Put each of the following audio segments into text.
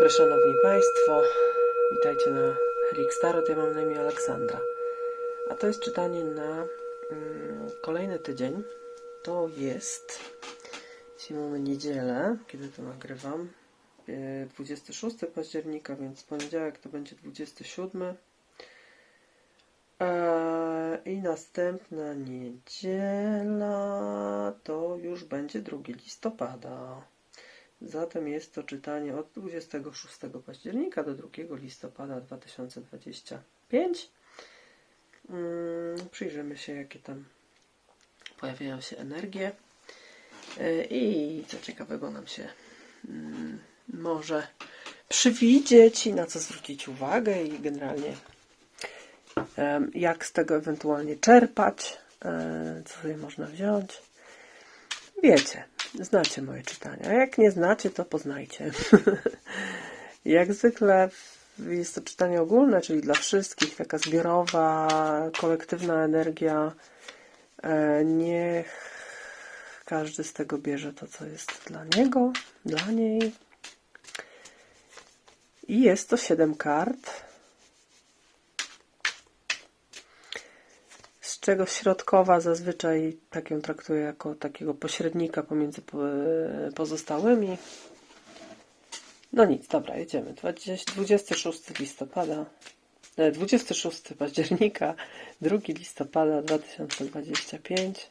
dobry, szanowni państwo. Witajcie na Helik Starot. Ja mam na imię Aleksandra. A to jest czytanie na mm, kolejny tydzień. To jest, jeśli mamy niedzielę, kiedy to nagrywam, e, 26 października, więc poniedziałek to będzie 27. E, I następna niedziela to już będzie 2 listopada. Zatem jest to czytanie od 26 października do 2 listopada 2025. Mm, Przyjrzymy się, jakie tam pojawiają się energie e, i co ciekawego nam się mm, może przywidzieć i na co zwrócić uwagę i generalnie jak z tego ewentualnie czerpać, e, co sobie można wziąć. Wiecie, znacie moje czytania. Jak nie znacie, to poznajcie. jak zwykle jest to czytanie ogólne, czyli dla wszystkich, taka zbiorowa, kolektywna energia. E, Niech każdy z tego bierze to, co jest dla niego, dla niej. I jest to siedem kart. Z czego środkowa zazwyczaj tak ją traktuję jako takiego pośrednika pomiędzy po- pozostałymi. No nic, dobra, jedziemy. 20 26 listopada, e, 26 października, 2 listopada 2025.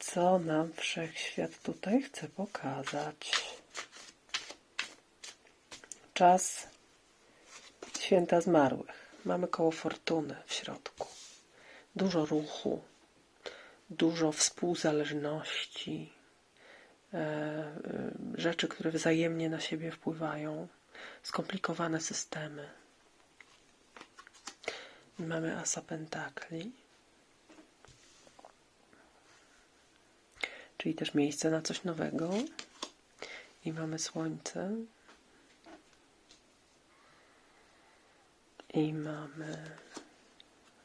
Co nam wszechświat tutaj chce pokazać? Czas święta zmarłych. Mamy koło fortuny w środku dużo ruchu, dużo współzależności, e, e, rzeczy, które wzajemnie na siebie wpływają, skomplikowane systemy. Mamy asa pentakli, czyli też miejsce na coś nowego. I mamy słońce. I mamy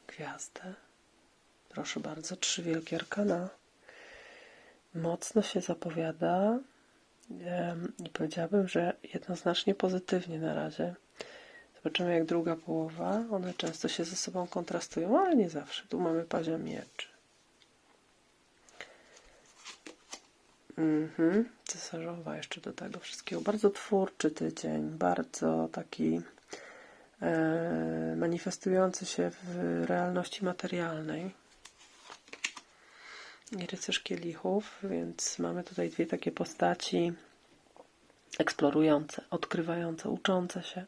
gwiazdę. Proszę bardzo, trzy wielkie arkana. Mocno się zapowiada i powiedziałabym, że jednoznacznie pozytywnie na razie. Zobaczymy jak druga połowa. One często się ze sobą kontrastują, ale nie zawsze. Tu mamy pazia mieczy. Mhm. Cesarzowa jeszcze do tego wszystkiego. Bardzo twórczy tydzień, bardzo taki e, manifestujący się w realności materialnej rycerz kielichów, więc mamy tutaj dwie takie postaci eksplorujące, odkrywające, uczące się,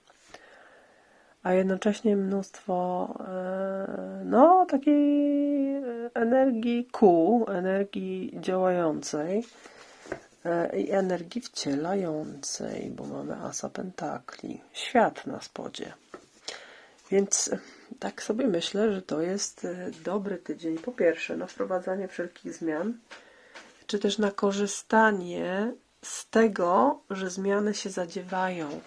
a jednocześnie mnóstwo e, no takiej energii ku, energii działającej e, i energii wcielającej, bo mamy asa pentakli, świat na spodzie. Więc tak sobie myślę, że to jest e, dobry tydzień. Po pierwsze, na wprowadzanie wszelkich zmian, czy też na korzystanie z tego, że zmiany się zadziewają.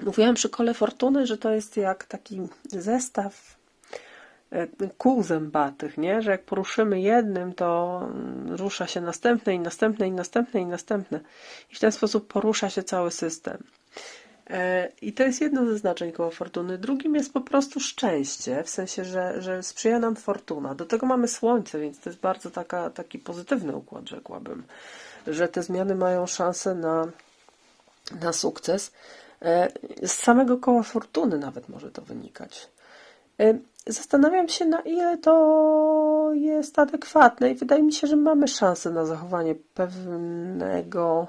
Mówiłam przy kole fortuny, że to jest jak taki zestaw e, kół zębatych, nie? że jak poruszymy jednym, to mm, rusza się następne i następne i następne i następne. I w ten sposób porusza się cały system. E, I to jest jedno ze znaczeń koła fortuny. Drugim jest po prostu szczęście, w sensie, że, że sprzyja nam fortuna. Do tego mamy słońce, więc to jest bardzo taka, taki pozytywny układ, rzekłabym, że te zmiany mają szansę na, na sukces. E, Z samego koła fortuny nawet może to wynikać. E, Zastanawiam się, na ile to jest adekwatne, i wydaje mi się, że mamy szansę na zachowanie pewnego.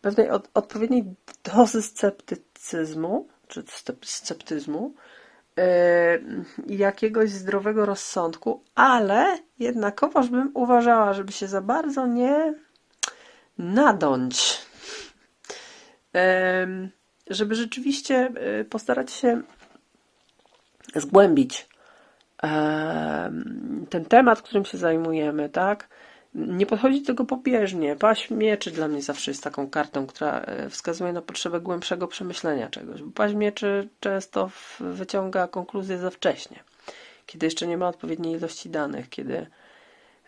Pewnej od, odpowiedniej dozy sceptycyzmu, czy scep- sceptyzmu i jakiegoś zdrowego rozsądku, ale jednakowoż bym uważała, żeby się za bardzo nie nadąć. Em, Żeby rzeczywiście e, postarać się zgłębić em, ten temat, którym się zajmujemy, tak? Nie podchodzić do tego pobieżnie. Paź mieczy dla mnie zawsze jest taką kartą, która e, wskazuje na potrzebę głębszego przemyślenia czegoś. Bo mieczy często wyciąga konkluzje za wcześnie, kiedy jeszcze nie ma odpowiedniej ilości danych, kiedy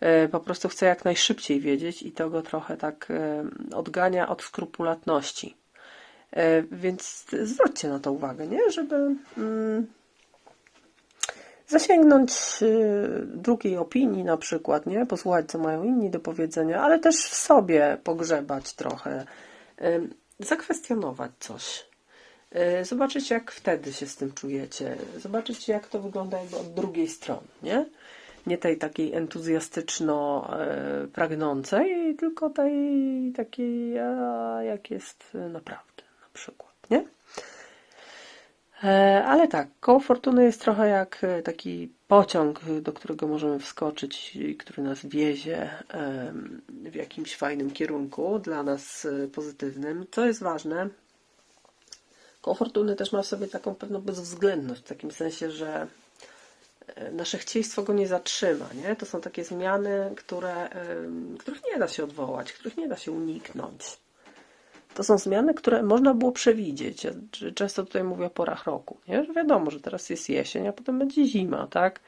e, po prostu chce jak najszybciej wiedzieć i to go trochę tak e, odgania od skrupulatności. Więc zwróćcie na to uwagę, nie? Żeby mm, zasięgnąć y, drugiej opinii na przykład, nie? Posłuchać, co mają inni do powiedzenia, ale też w sobie pogrzebać trochę, y, zakwestionować coś. Y, Zobaczyć, jak wtedy się z tym czujecie. Zobaczyć, jak to wygląda jakby od drugiej strony, nie? Nie tej takiej entuzjastyczno pragnącej, tylko tej takiej, jak jest naprawdę, na przykład, nie? E, Ale tak, koło fortuny jest trochę jak e, taki pociąg, e, do którego możemy wskoczyć który nas wiezie w jakimś fajnym kierunku, dla nas pozytywnym. Co jest ważne, koło fortuny też ma w sobie taką pewną bezwzględność, w takim sensie, że nasze chcieństwo go nie zatrzyma. Nie? To są takie zmiany, które, których nie da się odwołać, których nie da się uniknąć. To są zmiany, które można było przewidzieć. Często tutaj mówię o porach roku. Nie? Że wiadomo, że teraz jest jesień, a potem będzie zima, tak?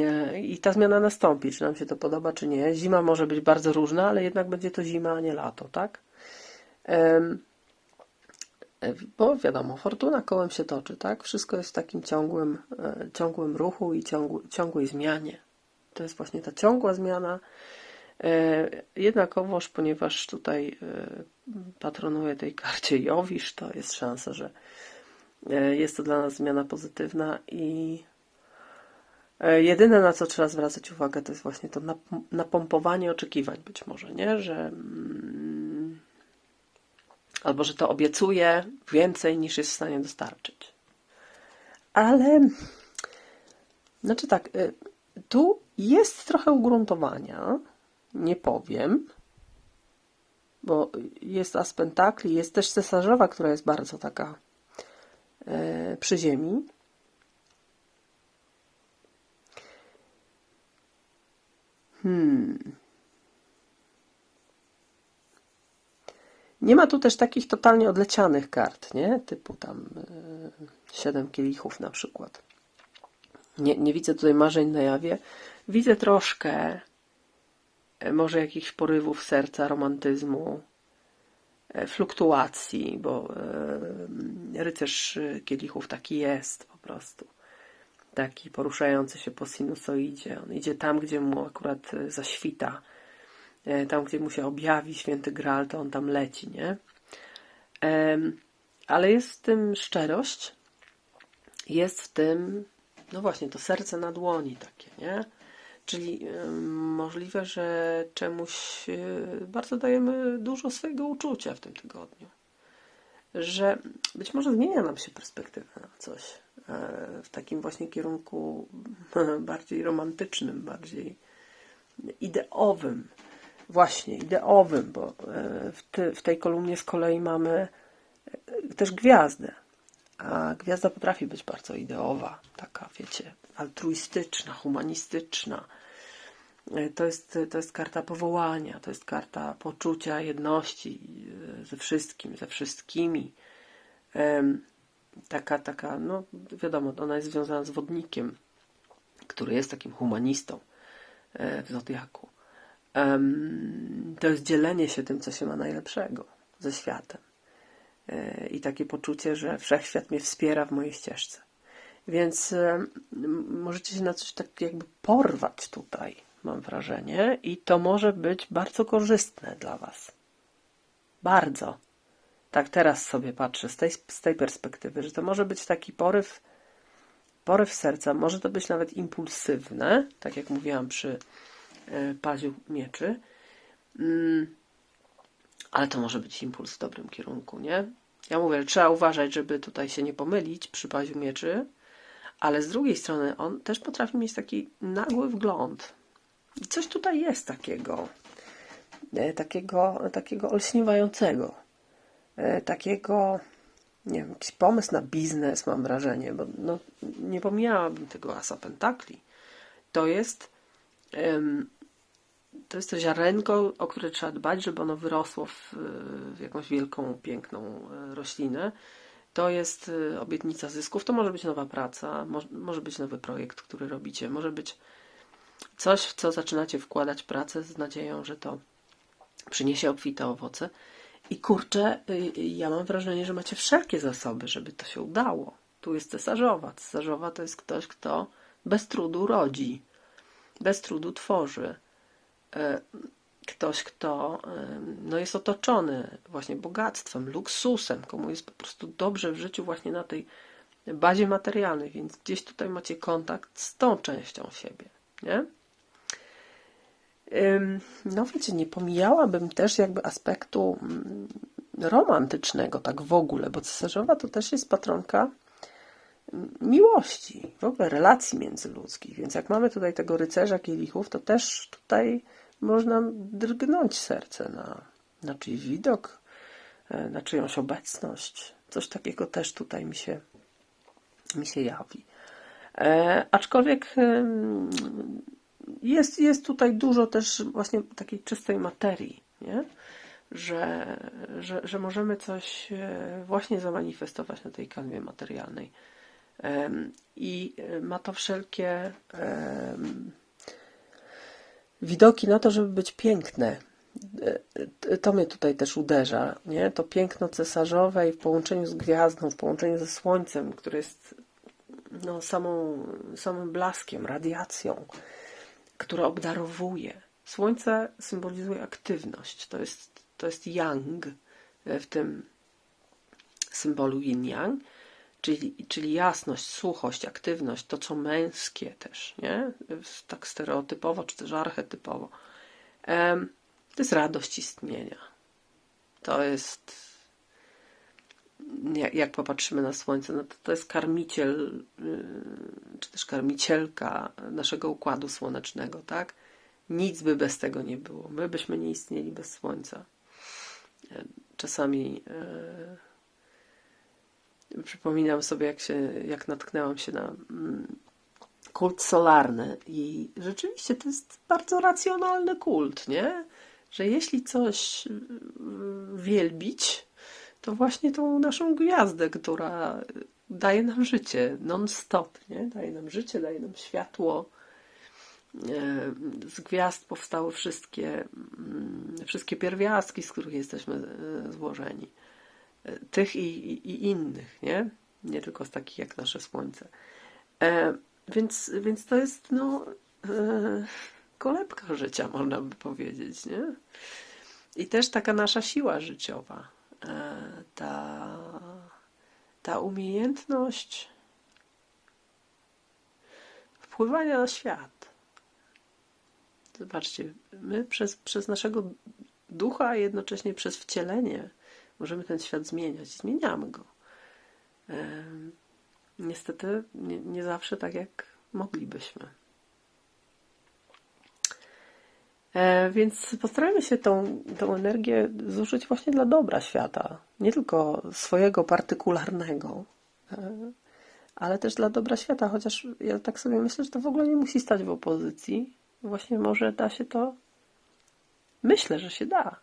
E, I ta zmiana nastąpi, czy nam się to podoba, czy nie. Zima może być bardzo różna, ale jednak będzie to zima, a nie lato, tak? E, Bo wiadomo, fortuna kołem się toczy, tak? Wszystko jest w takim ciągłym, e, ciągłym ruchu i ciągłej zmianie. To jest właśnie ta ciągła zmiana. E, Jednakowoż, ponieważ tutaj e, patronuje tej karcie Jowisz, to jest szansa, że e, jest to dla nas zmiana pozytywna i jedyne na co trzeba zwracać uwagę to jest właśnie to nap- napompowanie oczekiwań być może, nie? Że mm, albo że to obiecuje więcej niż jest w stanie dostarczyć. Ale znaczy tak, tu jest trochę ugruntowania, nie powiem, bo jest as pentakli, jest też cesarzowa, która jest bardzo taka e, przy ziemi. Hmm. Nie ma tu też takich totalnie odlecianych kart, nie? Typu tam e, siedem kielichów na przykład. Nie, nie widzę tutaj marzeń na jawie. Widzę troszkę może jakichś porywów serca, romantyzmu, e, fluktuacji, bo e, rycerz e, kielichów taki jest po prostu. Taki poruszający się po sinusoidzie. On idzie tam, gdzie mu akurat e, zaświta. E, Tam, gdzie mu się objawi święty Graal, to on tam leci, nie? Ale jest w tym szczerość, jest w tym, no właśnie, to serce na dłoni takie, nie? Czyli em, możliwe, że czemuś e, bardzo dajemy dużo swojego uczucia w tym tygodniu. Że być może zmienia nam się perspektywa na coś e, w takim właśnie kierunku bardziej romantycznym, bardziej ideowym. Właśnie, ideowym, bo w, w tej kolumnie z kolei mamy też gwiazdę. A gwiazda potrafi być bardzo ideowa, taka, wiecie, altruistyczna, humanistyczna. E, To jest, to jest karta powołania, to jest karta poczucia jedności e, ze wszystkim, ze wszystkimi. Taka, taka, no wiadomo, ona jest związana z wodnikiem, który jest takim humanistą e, w Zodiaku. To jest dzielenie się tym, co się ma najlepszego ze światem. E, I takie poczucie, że wszechświat mnie wspiera w mojej ścieżce. Więc e, możecie się na coś tak jakby porwać tutaj, mam wrażenie, i to może być bardzo korzystne dla Was. Bardzo. Tak teraz sobie patrzę z tej, z tej perspektywy, że to może być taki poryw, poryw serca, może to być nawet impulsywne, tak jak mówiłam przy e, paziu mieczy, mm, ale to może być impuls w dobrym kierunku, nie? Ja mówię, że trzeba uważać, żeby tutaj się nie pomylić przy paziu mieczy, ale z drugiej strony on też potrafi mieć taki nagły wgląd. I coś tutaj jest takiego, e, takiego, takiego olśniewającego, e, takiego, nie wiem, jakiś pomysł na biznes, mam wrażenie, bo no, nie pomijałabym tego asa pentakli. To jest, to jest to ziarenko, o które trzeba dbać, żeby ono wyrosło w, w jakąś wielką, piękną e, roślinę. To jest e, obietnica zysków. To może być nowa praca, może, może być nowy projekt, który robicie, może być coś, w co zaczynacie wkładać pracę z nadzieją, że to przyniesie obfite owoce. I kurczę, y, ja mam wrażenie, że macie wszelkie zasoby, żeby to się udało. Tu jest cesarzowa. Cesarzowa to jest ktoś, kto bez trudu rodzi, bez trudu tworzy. E, Ktoś, kto e, no, jest otoczony właśnie bogactwem, luksusem, komu jest po prostu dobrze w życiu właśnie na tej bazie materialnej, więc gdzieś tutaj macie kontakt z tą częścią siebie, nie? No wiecie, nie pomijałabym też jakby aspektu mm, romantycznego tak w ogóle, bo cesarzowa to też jest patronka miłości, w ogóle relacji międzyludzkich, więc jak mamy tutaj tego rycerza kielichów, to też tutaj można drgnąć serce na, na czyjś widok, e, na czyjąś obecność. Coś takiego też tutaj mi się, mi się jawi. E, aczkolwiek em, jest, jest tutaj dużo też właśnie takiej czystej materii, nie? Że, że, że możemy coś e, właśnie zamanifestować na tej kanwie materialnej. I e, ma to wszelkie widoki na to, żeby być piękne. E, e, To mnie tutaj też uderza, nie? To piękno cesarzowe i w połączeniu z gwiazdą, w połączeniu ze słońcem, które jest no, samą, samym blaskiem, radiacją, która obdarowuje. Słońce symbolizuje aktywność. To jest, to jest yang w tym symbolu yin-yang, czyli, czyli jasność, suchość, aktywność, to co męskie też, nie? Tak stereotypowo, czy też archetypowo. To jest radość istnienia. To jest jak, popatrzymy na Słońce, no to, to jest karmiciel, yy, czy też karmicielka naszego układu słonecznego, tak? Nic by bez tego nie było. My byśmy nie istnieli bez Słońca. Yy, Czasami yy, przypominam sobie, jak, się, jak natknęłam się na mm, kult solarny i rzeczywiście to jest bardzo racjonalny kult, nie? Że jeśli coś yy, wielbić, to właśnie tą naszą gwiazdę, która daje nam życie non-stop, nie? Daje nam życie, daje nam światło. E, Z gwiazd powstały wszystkie, mm, wszystkie pierwiastki, z których jesteśmy e, złożeni. Tych i, i, i innych, nie? Nie tylko z takich jak nasze Słońce. E, Więc, więc to jest, no, e, kolebka życia, można by powiedzieć, nie? I też taka nasza siła życiowa e, ta, ta umiejętność wpływania na świat. Zobaczcie, my przez, przez naszego ducha, a jednocześnie przez wcielenie możemy ten świat zmieniać. Zmieniamy go. Niestety nie, nie zawsze tak, jak moglibyśmy. E, Więc postarajmy się tą, tą energię zużyć właśnie dla dobra świata. Nie tylko swojego partykularnego, e, ale też dla dobra świata. Chociaż ja tak sobie myślę, że to w ogóle nie musi stać w opozycji. Właśnie może da się to, myślę, że się da,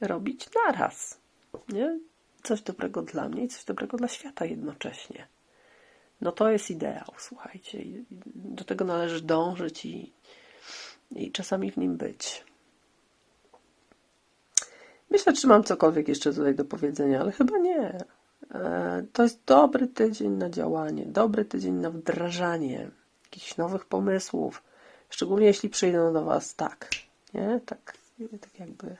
robić naraz. Nie? Coś dobrego dla mnie i coś dobrego dla świata jednocześnie. No to jest ideał, słuchajcie. Do tego należy dążyć i, i czasami w nim być. Myślę, czy mam cokolwiek jeszcze tutaj do powiedzenia, ale chyba nie. E, To jest dobry tydzień na działanie, dobry tydzień na wdrażanie jakichś nowych pomysłów, szczególnie jeśli przyjdą do Was tak, nie? Tak, tak jakby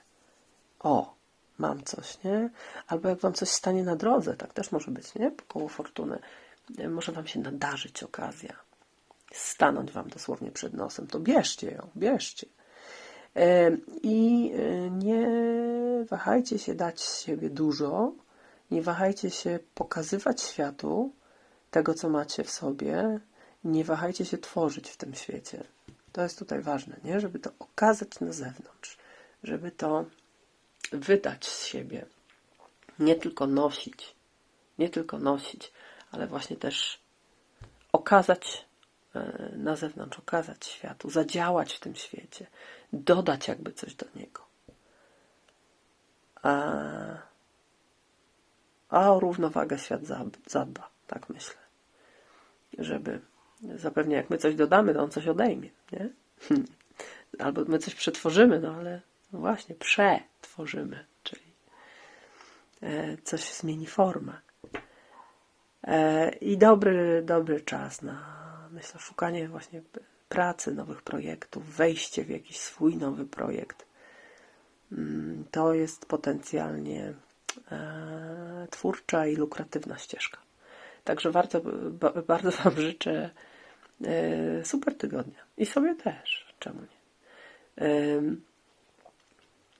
o, mam coś, nie? Albo jak Wam coś stanie na drodze, tak też może być, nie? Koło fortuny. E, Może Wam się nadarzyć okazja stanąć Wam dosłownie przed nosem, to bierzcie ją, bierzcie. E, I e, nie wahajcie się dać z siebie dużo, nie wahajcie się pokazywać światu tego, co macie w sobie, nie wahajcie się tworzyć w tym świecie. To jest tutaj ważne, nie? Żeby to okazać na zewnątrz, żeby to wydać z siebie, nie tylko nosić, nie tylko nosić, ale właśnie też okazać e, na zewnątrz, okazać światu, zadziałać w tym świecie, dodać jakby coś do niego. A, a o równowagę świat zadba, tak myślę. Żeby zapewne jak my coś dodamy, to on coś odejmie, nie? Albo my coś przetworzymy, no ale właśnie, przetworzymy, czyli e, coś zmieni formę. E, I dobry, dobry czas na, myślę, szukanie właśnie pracy, nowych projektów, wejście w jakiś swój nowy projekt. Mm, To jest potencjalnie e, twórcza i lukratywna ścieżka. Także warto, ba, bardzo Wam życzę super tygodnia. I sobie też, czemu nie.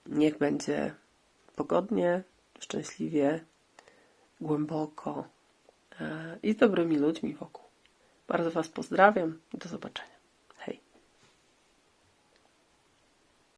Niech będzie pogodnie, szczęśliwie, głęboko e, i z dobrymi ludźmi wokół. Bardzo Was pozdrawiam do zobaczenia.